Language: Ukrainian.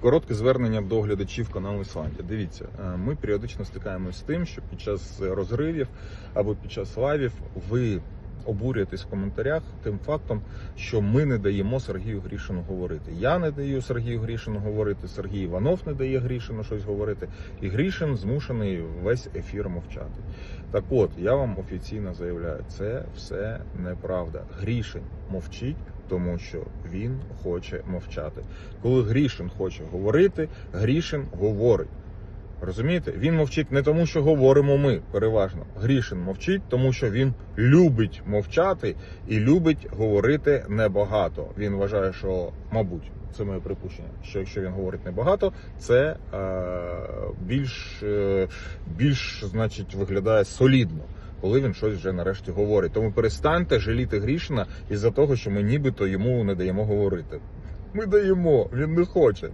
Коротке звернення до глядачів каналу Ісландія. Дивіться, е, ми періодично стикаємося з тим, що під час розривів або під час лайвів ви обурюєтесь в коментарях тим фактом, що ми не даємо Сергію Грішину говорити. Я не даю Сергію Грішину говорити, Сергій Іванов не дає Грішину щось говорити, і Грішин змушений весь ефір мовчати. Так от, я вам офіційно заявляю, це все неправда. Грішин мовчить, тому що він хоче мовчати. Коли Грішин хоче говорити, Грішин говорить. Розумієте? Він мовчить не тому, що говоримо ми переважно. Грішин мовчить, тому що він любить мовчати і любить говорити небагато. Він вважає, що, мабуть, це моє припущення, що якщо він говорить небагато, це е, більш, е, більш, значить, виглядає солідно. Коли він щось вже нарешті говорить. Тому перестаньте жаліти грішна із-за того, що ми нібито йому не даємо говорити. Ми даємо, він не хоче.